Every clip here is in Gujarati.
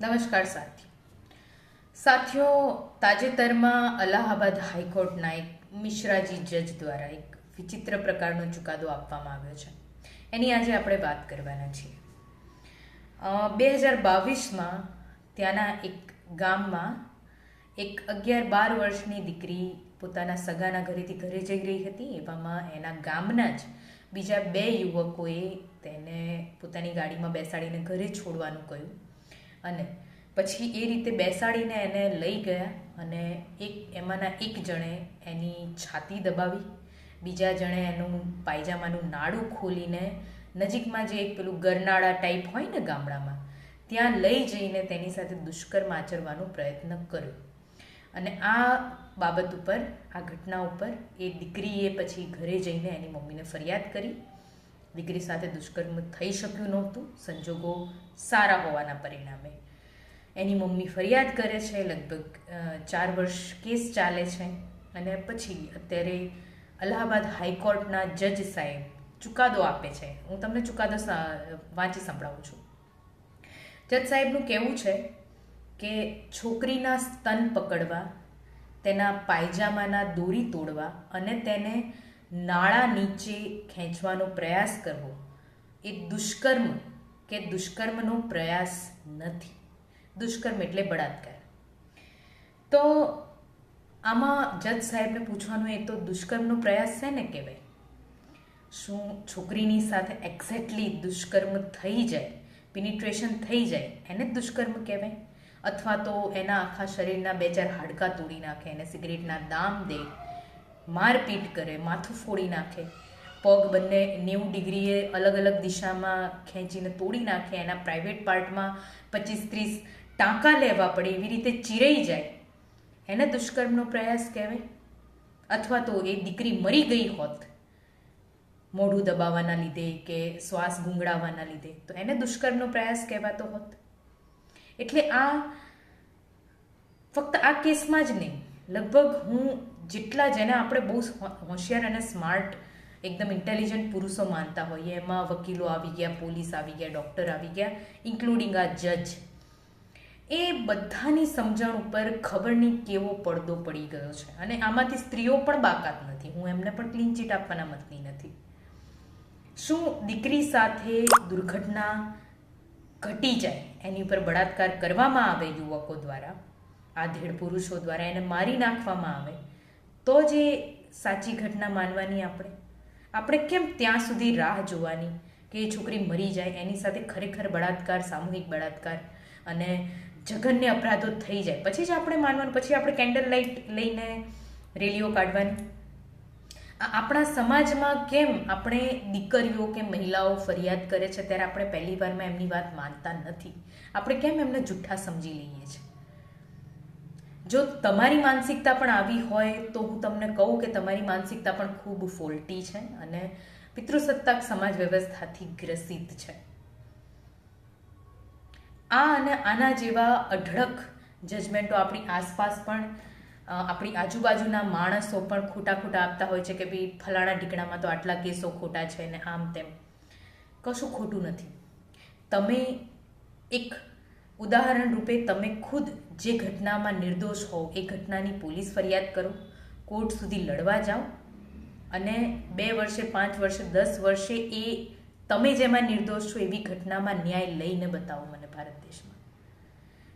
નમસ્કાર સાથીઓ સાથીઓ, તાજેતરમાં અલ્હાબાદ હાઈકોર્ટના એક મિશ્રાજી જજ દ્વારા એક વિચિત્ર પ્રકારનો ચુકાદો આપવામાં આવ્યો છે. એની આજે આપણે વાત કરવાના છીએ. બે હજાર બાવીસમાં ત્યાંના એક ગામમાં એક અગિયાર બાર વર્ષની દીકરી પોતાના સગાના ઘરેથી ઘરે જઈ રહી હતી. એવામાં એના ગામના જ બીજા બે યુવકોએ તેને પોતાની ગાડીમાં બેસાડીને ઘરે છોડવાનું કહ્યું. અને પછી એ રીતે બેસાડીને એને લઈ ગયા અને એક એમાંના એક જણે એની છાતી દબાવી, બીજા જણે એનું પાયજામાનું નાડું ખોલીને નજીકમાં જે એક પેલું ગરનાળા ટાઈપ હોય ને ગામડામાં, ત્યાં લઈ જઈને તેની સાથે દુષ્કર્મ આચરવાનો પ્રયત્ન કર્યો. અને આ બાબત ઉપર, આ ઘટના ઉપર એ દીકરીએ પછી ઘરે જઈને એની મમ્મીને ફરિયાદ કરી દીકરી સાથે દુષ્કર્મ થઈ શક્યું નહોતું, સંજોગો સારા હોવાના પરિણામે. એની મમ્મી ફરિયાદ કરે છે, લગભગ ચાર વર્ષ કેસ ચાલે છે અને પછી અત્યારે અલ્હાબાદ હાઈકોર્ટના જજ સાહેબ ચુકાદો આપે છે. હું તમને ચુકાદો વાંચી સંભળાવું છું. જજ સાહેબનું કહેવું છે કે છોકરીના સ્તન પકડવા, તેના પાયજામાના દોરી તોડવા અને તેને નાળા નીચે ખેંચવાનો પ્રયાસ કરવો એ દુષ્કર્મ કે દુષ્કર્મનો પ્રયાસ નથી. દુષ્કર્મ એટલે બળાત્કાર. તો આમાં જજ સાહેબને પૂછવાનું એ તો દુષ્કર્મનો પ્રયાસ છે ને કહેવાય. શું છોકરીની સાથે એક્ઝેક્ટલી દુષ્કર્મ થઈ જાય પિનિટ્રેશન થઈ જાય, એને દુષ્કર્મ કહેવાય? અથવા તો એના આખા શરીરના બે ચાર હાડકાં તોડી નાખે, એને સિગરેટના દામ દે મારપીટ કરે, માથું ફોડી નાખે. પગ બંને નેવું ડિગ્રીએ અલગ અલગ દિશામાં ખેંચીને તોડી નાખે, એના પ્રાઇવેટ પાર્ટમાં પચીસ ત્રીસ ટાંકા લેવા પડે, એવી રીતે ચીરાઈ જાય. એને દુષ્કર્મનો પ્રયાસ કહેવાય. અથવા તો એ દીકરી મરી ગઈ હોત, મોઢું દબાવવાના લીધે કે શ્વાસ ગુંગળાવવાના લીધે, તો એને દુષ્કર્મનો પ્રયાસ કહેવાતો હોત. એટલે આ ફક્ત આ કેસમાં જ નહીં. લગભગ હું જેટલા જેને આપણે બહુ હોશિયાર અને સ્માર્ટ, એકદમ ઇન્ટેલિજન્ટ પુરુષો માનતા હોઈએ, એમાં વકીલો આવી ગયા, પોલીસ આવી ગયા ડૉક્ટર આવી ગયા ઇન્ક્લુડિંગ આ જજ એ બધાની સમજણ ઉપર ખબર નહીં કેવો પડદો પડી ગયો છે. અને આમાંથી સ્ત્રીઓ પણ બાકાત નથી. હું એમને પણ ક્લીન ચીટ આપવાના મતની નથી. શું દીકરી સાથે દુર્ઘટના ઘટી જાય, એની ઉપર બળાત્કાર કરવામાં આવે યુવકો દ્વારા? આધેડ પુરુષો દ્વારા એને મારી નાખવામાં આવે? તો જ એ સાચી ઘટના માનવાની આપણે. આપણે કેમ ત્યાં સુધી રાહ જોવાની કે એ છોકરી મરી જાય, એની સાથે ખરેખર બળાત્કાર, સામૂહિક બળાત્કાર અને જઘન્ય અપરાધો થઈ જાય. પછી જ આપણે માનવાનું, પછી આપણે કેન્ડલ લાઇટ લઈને રેલીઓ કાઢવાની. આપણા સમાજમાં કેમ આપણે દીકરીઓ કે મહિલાઓ ફરિયાદ કરે છે, ત્યારે આપણે પહેલી વારમાં એમની વાત માનતા નથી. આપણે કેમ એમને જુઠ્ઠા સમજી લઈએ છીએ? જો તમારી માનસિકતા પણ આવી હોય તો હું તમને કહું કે તમારી માનસિકતા પણ ખૂબ ફોલ્ટી છે અને પિતૃસત્તાક સમાજ વ્યવસ્થાથી ગ્રસિત છે. આ અને આના જેવા અઢળક જજમેન્ટો આપણી આસપાસ પણ આપણી આજુબાજુના માણસો પણ ખોટા ખોટા આપતા હોય છે કે ભાઈ ફલાણા ઢીકણામાં તો આટલા કેસો ખોટા છે ને આમ તેમ. કશું ખોટું નથી. તમે એક ઉદાહરણ રૂપે તમે ખુદ જે ઘટનામાં નિર્દોષ હોવ, એ ઘટનાની પોલીસ ફરિયાદ કરો, કોર્ટ સુધી લડવા જાઓ અને બે વર્ષે, પાંચ વર્ષે, દસ વર્ષે એ તમે જેમાં નિર્દોષ છો એવી ઘટનામાં ન્યાય લઈને બતાવો મને ભારત દેશમાં.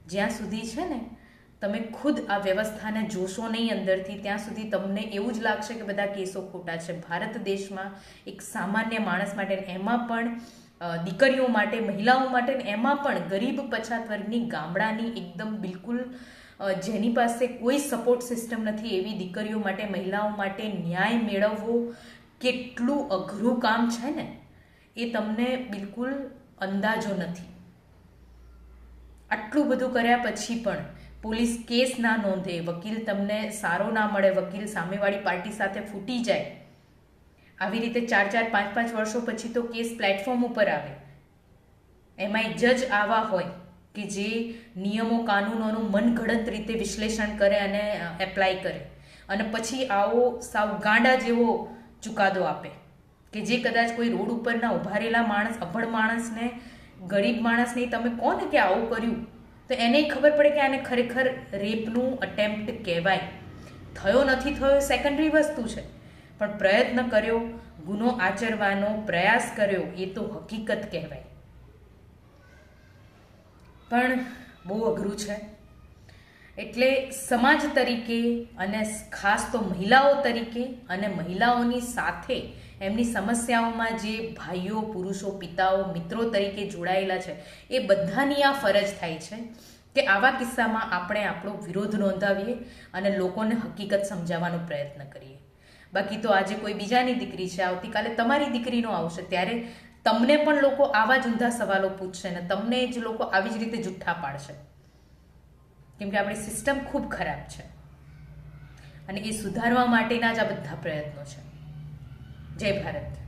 જ્યાં સુધી છે ને, તમે ખુદ આ વ્યવસ્થાને જોશો નહીં અંદરથી, ત્યાં સુધી તમને એવું જ લાગશે કે બધા કેસો ખોટા છે. ભારત દેશમાં એક સામાન્ય માણસ માટે, એમાં પણ દીકરીઓ માટે, મહિલાઓ માટે એમાં પણ ગરીબ પછાત વર્ગની ગામડાની એકદમ બિલકુલ જેની પાસે કોઈ સપોર્ટ સિસ્ટમ નથી એવી દીકરીઓ માટે, મહિલાઓ માટે ન્યાય મેળવવો કેટલું અઘરું કામ છે ને, એ તમને બિલકુલ અંદાજો નથી. આટલું બધું કર્યા પછી પણ પોલીસ કેસ ના નોંધે, વકીલ તમને સારો ના મળે, વકીલ સામેવાળી પાર્ટી સાથે ફૂટી જાય આવી રીતે ચાર ચાર, પાંચ પાંચ વર્ષો પછી તો કેસ પ્લેટફોર્મ ઉપર આવે. એમાંય જજ આવા હોય કે જે નિયમો, કાનૂનોનું મનગઢંત રીતે વિશ્લેષણ કરે અને એપ્લાય કરે. અને પછી આવો સાવ ગાંડા જેવો ચુકાદો આપે કે જે કદાચ કોઈ રોડ ઉપરના ઉભારેલા માણસ, અભણ માણસને, ગરીબ માણસને તમે કહો ને કે આવું કર્યું? તો એને ખબર પડે કે આને ખરેખર રેપનું અટેમ્પ્ટ કહેવાય. થયો નથી, થયો સેકન્ડરી વસ્તુ છે. પણ પ્રયત્ન કર્યો, ગુનો આચરવાનો પ્રયાસ કર્યો, એ તો હકીકત કહેવાય. પણ બહુ અઘરું છે. એટલે સમાજ તરીકે અને ખાસ તો મહિલાઓ તરીકે અને મહિલાઓની સાથે એમની સમસ્યાઓમાં જે ભાઈઓ, પુરુષો, પિતાઓ, મિત્રો તરીકે જોડાયેલા છે, એ બધાની આ ફરજ થાય છે કે આવા કિસ્સામાં આપણે આપણો વિરોધ નોંધાવીએ અને લોકોને હકીકત સમજાવવાનો પ્રયત્ન કરીએ. બાકી તો આજે કોઈ બીજાની દીકરી છે, આવતીકાલે તમારી દીકરીનો આવશે. ત્યારે તમને પણ લોકો આવા જ ઊંધા સવાલો પૂછશે ને તમને જ લોકો આવી જ રીતે જુઠ્ઠા પાડશે. કેમ કે આપણી સિસ્ટમ ખૂબ ખરાબ છે. અને એ સુધારવા માટેના જ આ બધા પ્રયત્નો છે. જય ભારત.